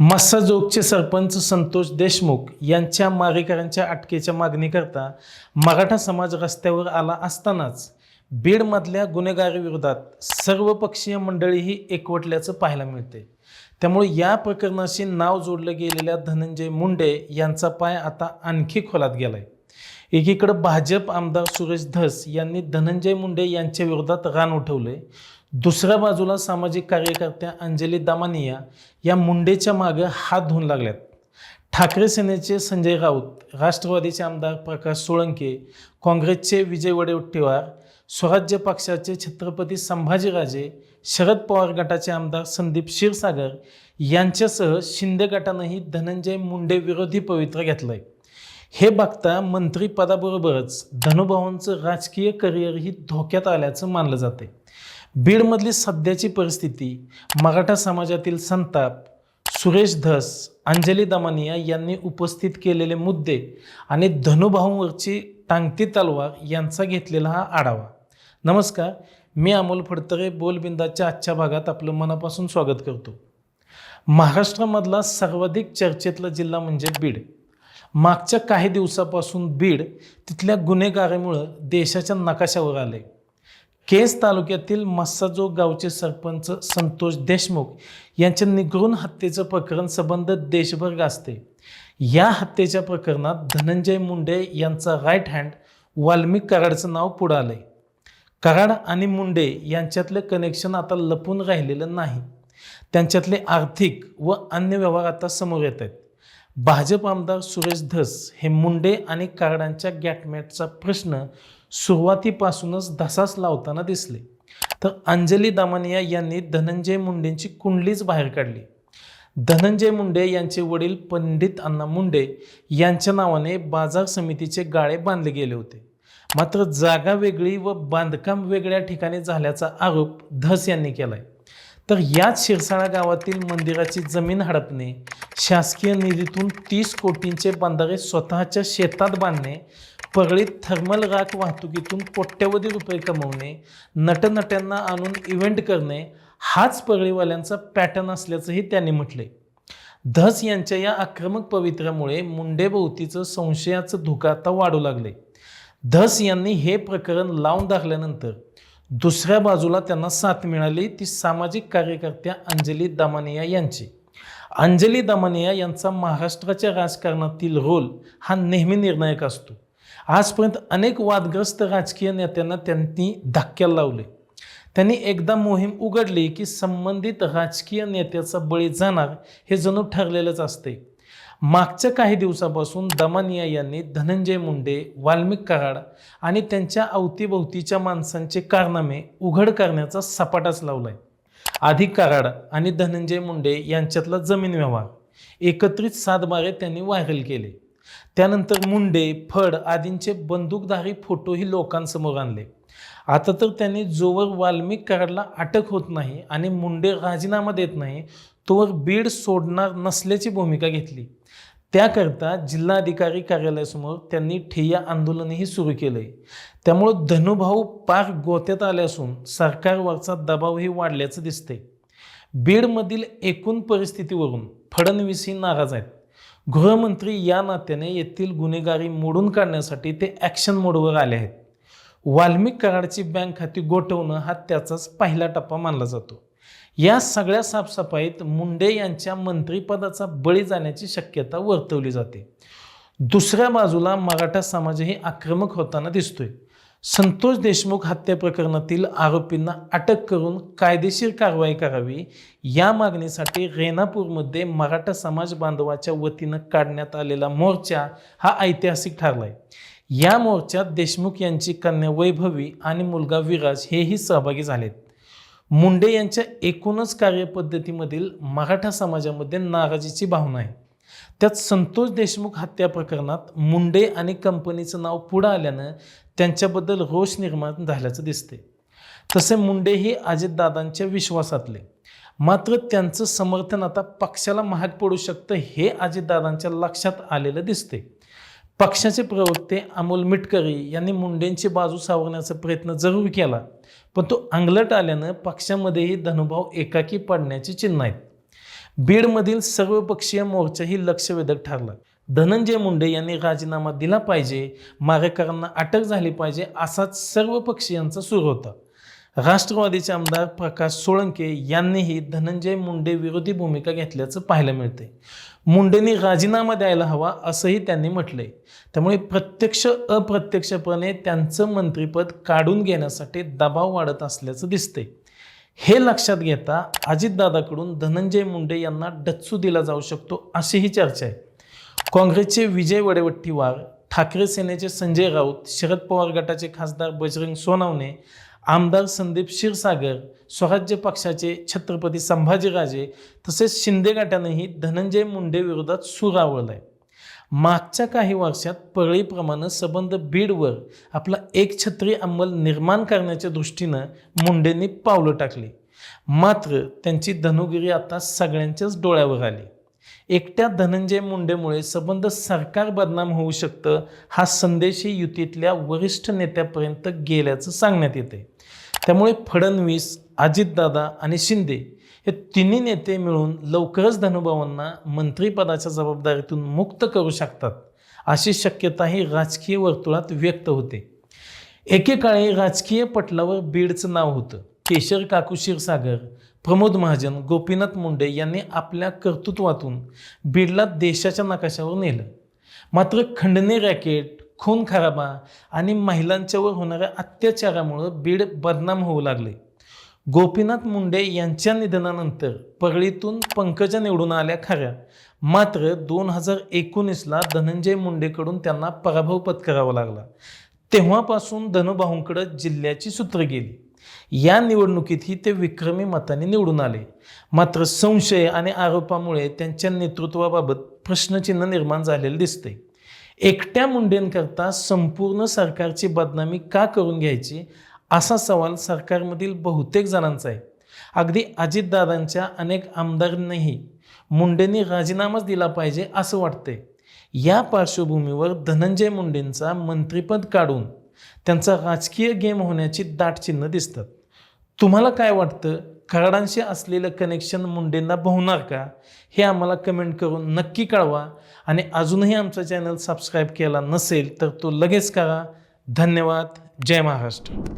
मस्साजोगचे सरपंच संतोष देशमुख यांच्या मारेकऱ्यांच्या अटकेच्या मागणीकरता मराठा समाज रस्त्यावर आला असतानाच बीडमधल्या गुन्हेगारीविरोधात सर्वपक्षीय मंडळीही एकवटल्याचं पाहायला मिळते त्यामुळे या प्रकरणाशी नाव जोडलं गेलेल्या धनंजय मुंडे यांचा पाय आता आणखी खोलात गेलाय. एकीकडे भाजप आमदार सुरेश धस यांनी धनंजय मुंडे यांच्या विरोधात रान उठवले दुसऱ्या बाजूला सामाजिक कार्यकर्त्या अंजली दामानिया या मुंडेच्या मागे हात धुवून लागल्यात. ठाकरे सेनेचे संजय राऊत राष्ट्रवादीचे आमदार प्रकाश सोळंके काँग्रेसचे विजय वडेवट्टीवार स्वराज्य पक्षाचे छत्रपती संभाजीराजे शरद पवार गटाचे आमदार संदीप क्षीरसागर यांच्यासह शिंदे गटानंही धनंजय मुंडे विरोधी पवित्र घेतलंय. हे बघता मंत्रिपदाबरोबरच धनुभावांचं राजकीय करिअरही धोक्यात आल्याचं मानलं जाते बीडमधली सध्याची परिस्थिती मराठा समाजातील संताप सुरेश धस अंजली दमानिया यांनी उपस्थित केलेले मुद्दे आणि धनुभाऊंवरची टांगती तलवार यांचा घेतलेला हा आढावा. नमस्कार मी अमोल फडतरे बोलबिंदाच्या आजच्या भागात आपलं मनापासून स्वागत करतो. महाराष्ट्रामधला सर्वाधिक चर्चेतला जिल्हा म्हणजे बीड. मागच्या काही दिवसापासून बीड तिथल्या गुन्हेगारीमुळं देशाच्या नकाशावर आले केस तालुक्यातील मस्साजोग गावचे सरपंच संतोष देशमुख यांच्या निगरून हत्येचं प्रकरण संबंध देशभर गाजते. या हत्येच्या प्रकरणात धनंजय मुंडे यांचा राईट हँड वाल्मिक कराडचं नाव पुढं आलंय. कराड आणि मुंडे यांच्यातलं कनेक्शन आता लपून राहिलेलं नाही. त्यांच्यातले आर्थिक व अन्य व्यवहार आता समोर येत आहेत. भाजप आमदार सुरेश धस हे मुंडे आणि कराडांच्या गॅटमॅटचा प्रश्न सुरुवातीपासूनच धसास लावताना दिसले. तर अंजली दामानिया यांनी धनंजय मुंडेंची कुंडलीच बाहेर काढली. धनंजय मुंडे यांचे वडील पंडित अण्णा मुंडे यांच्या नावाने बाजार समितीचे गाळे बांधले गेले होते. मात्र जागा वेगळी व बांधकाम वेगळ्या ठिकाणी झाल्याचा आरोप धस यांनी केलाय. तर याच शिरसाळा गावातील मंदिराची जमीन हडपणे शासकीय निधीतून तीस कोटींचे बंधारे स्वतःच्या शेतात बांधणे परळीत थर्मल राख वाहतुकीतून कोट्यवधी रुपये कमवणे नटनट्यांना आणून इव्हेंट करणे हाच परळीवाल्यांचा पॅटर्न असल्याचंही त्यांनी म्हटले. धस यांच्या या आक्रमक पवित्र्यामुळे मुंडेभोवतीचं संशयाचं धोका आता वाढू लागले. धस यांनी हे प्रकरण लावून दाखल्यानंतर दुसऱ्या बाजूला त्यांना साथ मिळाली ती सामाजिक कार्यकर्त्या अंजली दामानिया यांची. अंजली दामानिया यांचा महाराष्ट्राच्या राजकारणातील रोल हा नेहमी निर्णायक असतो. आजपर्यंत अनेक वादग्रस्त राजकीय नेत्यांना त्यांनी धक्क्याला लावले. त्यांनी एकदा मोहीम उघडली की संबंधित राजकीय नेत्याचा बळी जाणार हे जणू ठरलेलंच असते मागच्या काही दिवसापासून दमानिया यांनी धनंजय मुंडे वाल्मिक कराड आणि त्यांच्या अवतीभोवतीच्या माणसांचे कारनामे उघड करण्याचा सपाटाच लावलाय. आधी कराड आणि धनंजय मुंडे यांच्यातला जमीन व्यवहार एकत्रित सातबारे त्यांनी व्हायरल केले. त्यानंतर मुंडे फड आदींचे बंदूकधारी फोटोही लोकांसमोर आणले. आता तर त्यांनी जोवर वाल्मिक कराडला अटक होत नाही आणि मुंडे राजीनामा देत नाही तोवर बीड सोडणार नसल्याची भूमिका घेतली. त्याकरता जिल्हाधिकारी कार्यालयासमोर त्यांनी ठिय्या आंदोलनही सुरू केलंय. त्यामुळं धनुभाऊ पार गोत्यात आले असून सरकारवरचा दबावही वाढल्याचं दिसतंय. बीडमधील एकूण परिस्थितीवरून फडणवीसही नाराज आहेत. गृहमंत्री या नात्याने येथील गुन्हेगारी मोडून काढण्यासाठी ते ॲक्शन मोडवर आले आहेत. वाल्मिक कराडची बँक खाती गोठवणं हा त्याचाच पहिला टप्पा मानला जातो. या सगळ्या साफसफाईत मुंडे यांच्या मंत्रिपदाचा बळी जाण्याची शक्यता वर्तवली जाते. दुसऱ्या बाजूला मराठा समाजही आक्रमक होताना दिसतोय. संतोष देशमुख हत्या प्रकरणातील आरोपींना अटक करून कायदेशीर कारवाई करावी या मागणीसाठी रेणापूरमध्ये मराठा समाज बांधवाच्या वतीनं काढण्यात आलेला मोर्चा हा ऐतिहासिक ठरलाय. या मोर्चात देशमुख यांची कन्या वैभवी आणि मुलगा विराज हेही सहभागी झालेत. मुंडे यांच्या एकूणच कार्यपद्धतीमधील मराठा समाजामध्ये नाराजीची भावना आहे. त्यात संतोष देशमुख हत्या प्रकरणात मुंडे आणि कंपनीचं नाव पुढं आल्यानं त्यांच्याबद्दल रोष निर्माण झाल्याचं दिसते तसे मुंडे हे अजितदादांच्या विश्वासातले. मात्र त्यांचं समर्थन आता पक्षाला महाग पडू शकतं हे अजितदादांच्या लक्षात आलेलं दिसते पक्षाचे प्रवक्ते अमोल मिटकरी यांनी मुंडेंची बाजू सावरण्याचा प्रयत्न जरूर केला पण तो अंगलट आल्यानं पक्षामध्येही धनुभाव एकाकी पडण्याची चिन्ह आहेत. बीडमधील सर्वपक्षीय मोर्चाही लक्षवेधक ठरला. धनंजय मुंडे यांनी राजीनामा दिला पाहिजे मारेकरांना अटक झाली पाहिजे असाच सर्व पक्षीयांचा सूर होता. राष्ट्रवादीचे आमदार प्रकाश सोळंके यांनीही धनंजय मुंडे विरोधी भूमिका घेतल्याचं पाहायला मिळते मुंडेंनी राजीनामा द्यायला हवा असंही त्यांनी म्हटलंय. त्यामुळे प्रत्यक्ष अप्रत्यक्षपणे त्यांचं मंत्रिपद काढून घेण्यासाठी दबाव वाढत असल्याचं दिसतंय. हे लक्षात घेता अजितदादाकडून धनंजय मुंडे यांना डच्चू दिला जाऊ शकतो अशीही चर्चा आहे. काँग्रेसचे विजय वडेवट्टीवार ठाकरे सेनेचे संजय राऊत शरद पवार गटाचे खासदार बजरंग सोनावणे आमदार संदीप क्षीरसागर स्वराज्य पक्षाचे छत्रपती संभाजीराजे तसेच शिंदे गटानेही धनंजय मुंडे विरोधात सूर आवळलाय. मागच्या काही वर्षात परळीप्रमाणे सबंध बीडवर आपला एक छत्री अंमल निर्माण करण्याच्या दृष्टीनं मुंडेंनी पावलं टाकली. मात्र त्यांची धनुगिरी आता सगळ्यांच्याच डोळ्यावर आली. एकट्या धनंजय मुंडेमुळे संबंध सरकार बदनाम होऊ शकतं हा संदेशही युतीतल्या वरिष्ठ नेत्यापर्यंत गेल्याचं सांगण्यात येते त्यामुळे फडणवीस अजितदादा आणि शिंदे हे तिन्ही नेते मिळून लवकरच धनुभावांना मंत्रिपदाच्या जबाबदारीतून मुक्त करू शकतात अशी शक्यताही राजकीय वर्तुळात व्यक्त होते. एकेकाळी राजकीय पटलावर बीडचं नाव होतं. केशर काकू क्षीरसागर प्रमोद महाजन गोपीनाथ मुंडे यांनी आपल्या कर्तृत्वातून बीडला देशाच्या नकाशावर नेलं. मात्र खंडणी रॅकेट खून खराबा आणि महिलांच्यावर होणाऱ्या अत्याचारामुळं बीड बदनाम होऊ लागले. गोपीनाथ मुंडे यांच्या निधनानंतर परळीतून पंकजा निवडून आल्या खऱ्या. मात्र दोन हजार एकोणीसला धनंजय मुंडेकडून त्यांना पराभव पत्करावा लागला. तेव्हापासून धनुभाऊंकडं जिल्ह्याची सूत्र गेली. या निवडणुकीतही ते विक्रमी मताने निवडून आले. मात्र संशय आणि आरोपामुळे त्यांच्या नेतृत्वाबाबत प्रश्नचिन्ह निर्माण झालेलं दिसते एकट्या मुंडेंकरता संपूर्ण सरकारची बदनामी का करून घ्यायची असा सवाल सरकारमधील बहुतेक जणांचा आहे. अगदी अजितदादांच्या अनेक आमदारांनाही मुंडेंनी राजीनामाच दिला पाहिजे असं वाटतंय. या पार्श्वभूमीवर धनंजय मुंडेंचा मंत्रिपद काढून त्यांचा राजकीय गेम होण्याची दाट चिन्ह दिसतात. तुम्हाला काय वाटतं? कराडांशी असलेलं कनेक्शन मुंडेंना भोवणार का? हे आम्हाला कमेंट करून नक्की कळवा. आणि अजूनही आमचा चॅनल सबस्क्राईब केला नसेल तर तो लगेच करा. धन्यवाद. जय महाराष्ट्र.